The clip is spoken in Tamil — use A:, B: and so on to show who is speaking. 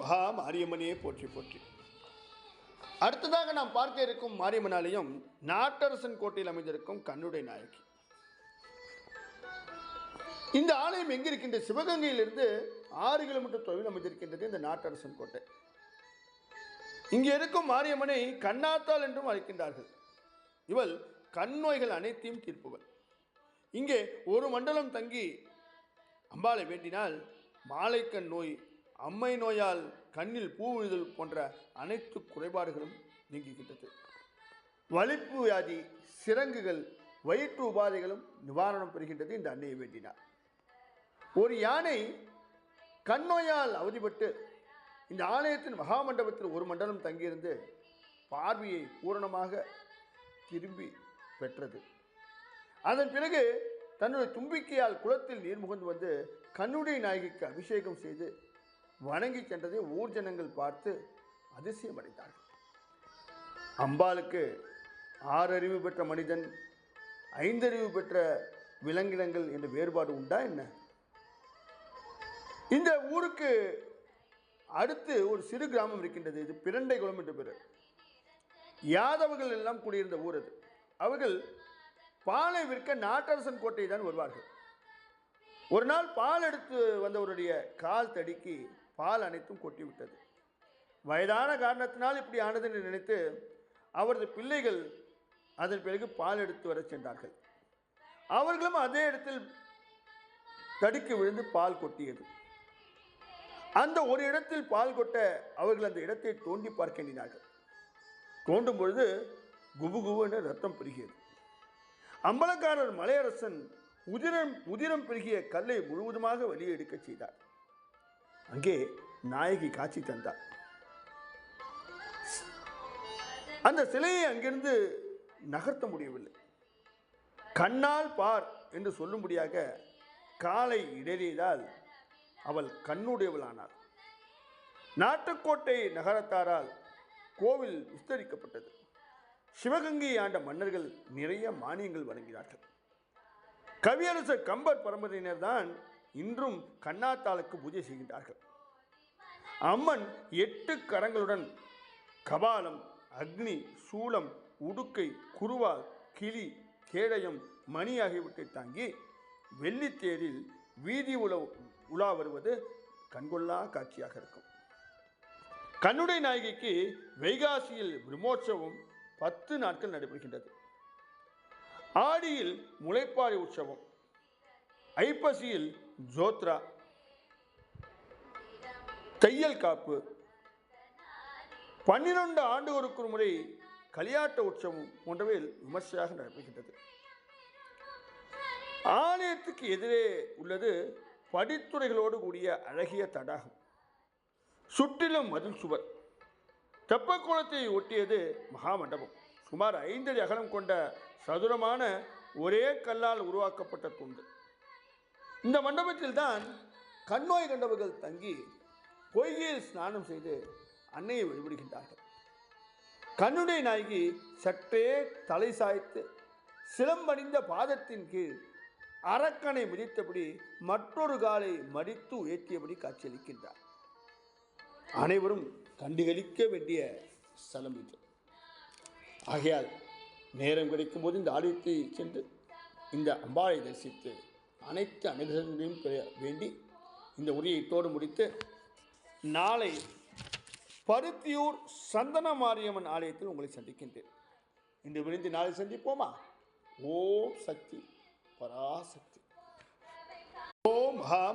A: மகா மாரியம்மனையே போற்றி போற்றி. அடுத்ததாக நாம் பார்க்க இருக்கும் மாரியம்மன் ஆலயம் நாட்டரசன் கோட்டையில் அமைந்திருக்கும் கண்ணுடை நாயகி. இந்த ஆலயம் எங்கிருக்கின்ற சிவகங்கையிலிருந்து ஆறு கிலோமீட்டர் தொலைவில் அமைந்திருக்கின்றது இந்த நாட்டரசன் கோட்டை. இங்கே இருக்கும் மாரியம்மனை கண்ணாத்தாள் என்றும் அழைக்கின்றார்கள். இவள் கண் நோய்கள் அனைத்தையும் தீர்ப்புவள். இங்கே ஒரு மண்டலம் தங்கி அம்பாளை வேண்டினால் மாலைக்கண் நோய் அம்மை நோயால் கண்ணில் பூ விழுதல் போன்ற அனைத்து குறைபாடுகளும் நீங்கிக்கிட்டது. வலிப்பு வியாதி சிரங்குகள் வயிற்று உபாதைகளும் நிவாரணம் பெறுகின்றது இந்த அன்னையை வேண்டினார். ஒரு யானை கண் நோயால் அவதிப்பட்டு இந்த ஆலயத்தின் மகாமண்டபத்தில் ஒரு மண்டலம் தங்கியிருந்து பார்வையை பூரணமாக திரும்பி பெற்றது. அதன் பிறகு தன்னுடைய தும்பிக்கையால் குளத்தில் நீர் முகந்து வந்து கண்ணுடைய நாயகிக்கு அபிஷேகம் செய்து வணங்கி சென்றதை ஊர் ஜனங்கள் பார்த்து அதிசயமடைந்தார்கள். அம்பாளுக்கு ஆறறிவு பெற்ற மனிதன் ஐந்தறிவு பெற்ற விலங்கினங்கள் என்ற வேறுபாடு உண்டா என்ன? இந்த ஊருக்கு அடுத்து ஒரு சிறு கிராமம் இருக்கின்றது. இது பிரண்டைகுளம் என்று பெயர். யாதவர்கள் எல்லாம் கூடியிருந்த ஊர் அது. அவர்கள் பாலை விற்க நாட்டரசன் கோட்டை தான் வருவார்கள். ஒரு நாள் பால் எடுத்து வந்தவருடைய கால் தடுக்கி பால் அனைத்தும் கொட்டி விட்டது வயதான காரணத்தினால் இப்படி ஆனது என்று நினைத்து அவரது பிள்ளைகள் அதன் பிறகு பால் எடுத்து வரச் சென்றார்கள். அவர்களும் அதே இடத்தில் தடுக்கி விழுந்து பால் கொட்டியது. அந்த ஒரு இடத்தில் பால் கொட்ட அவர்கள் அந்த இடத்தை தோண்டி பார்க்க எண்ணினார்கள். தோண்டும் பொழுது குபு குபுன்னு ரத்தம் பெருகியது. அம்பலக்காரர் மலையரசன் உதிரம் உதிரம் பெருகிய கல்லை முழுவதுமாக வெளியே எடுக்கச் செய்தார். அங்கே நாயகி காட்சி தந்தார் அந்த சிலையை அங்கிருந்து நகர்த்த முடியவில்லை கண்ணால் பார் என்று சொல்லும்படியாக காலை இடறியதால் அவள் கண்ணுடையவளானாள் நாட்டுக்கோட்டை நகரத்தாரால் கோவில் விஸ்தரிக்கப்பட்டது சிவகங்கை ஆண்ட மன்னர்கள் நிறைய மானியங்கள் வழங்கினார்கள். கவியரசர் கம்பர் பரம்பரையினர் தான் இன்றும் கண்ணாத்தாளுக்கு பூஜை செய்கின்றார்கள். அம்மன் எட்டு கரங்களுடன் கபாலம் அக்னி சூலம் உடுக்கை குருவால் கிளி கேடயம் மணி ஆகியவற்றை தாங்கி வெள்ளித்தேரில் வீதி உலா உலா வருவது கண்கொள்ளா காட்சியாக இருக்கும். கண்ணுடை நாயகிக்கு வைகாசியில் பிரம்மோற்சவம் பத்து நாட்கள் நடைபெறுகின்றது. ஆடியில் முளைப்பாரி உற்சவம் ஐப்பசியில் ஜோத்ரா தையல் காப்பு பன்னிரண்டு ஆண்டுகளுக்கு ஒரு முறை களியாட்ட உற்சவம் போன்றவையில் விமர்சையாக நடைபெறுகின்றது. ஆலயத்துக்கு எதிரே உள்ளது படித்துறைகளோடு கூடிய அழகிய தடாகம். சுற்றிலும் மதில் சுவர். தெப்பக்குளத்தை ஒட்டியது மகாமண்டபம். சுமார் ஐந்தடி அகலம் கொண்ட சதுரமான ஒரே கல்லால் உருவாக்கப்பட்ட துண்டு இந்த மண்டபத்தில் தான் கண்ணோய் கண்டவர்கள் தங்கி பொய்கையில் ஸ்நானம் செய்து அன்னையை வழிபடுகின்றார்கள். கண்ணுடைய நாயகி சற்றே தலை சாய்த்து சிலம்பணிந்த பாதத்தின் கீழ் அரக்கனை மிதித்தபடி மற்றொரு காலை மடித்து உயர்த்தியபடி காட்சியளிக்கின்றார். அனைவரும் கண்டுகளிக்க வேண்டிய ஸ்தலம் இது. ஆகையால் நேரம் கிடைக்கும் போது இந்த ஆலயத்தை சென்று இந்த அம்பாளை தரிசித்து அனைத்து அனுகிரகங்களையும் வேண்டி இந்த உரையை தோடு முடித்து நாளை பருத்தியூர் சந்தன மாரியம்மன் ஆலயத்தில் உங்களை சந்திக்கின்றேன். இன்று விழுந்து நாளை சந்திப்போமா? ஓம் சக்தி பராசக்தி. ஓம் மகா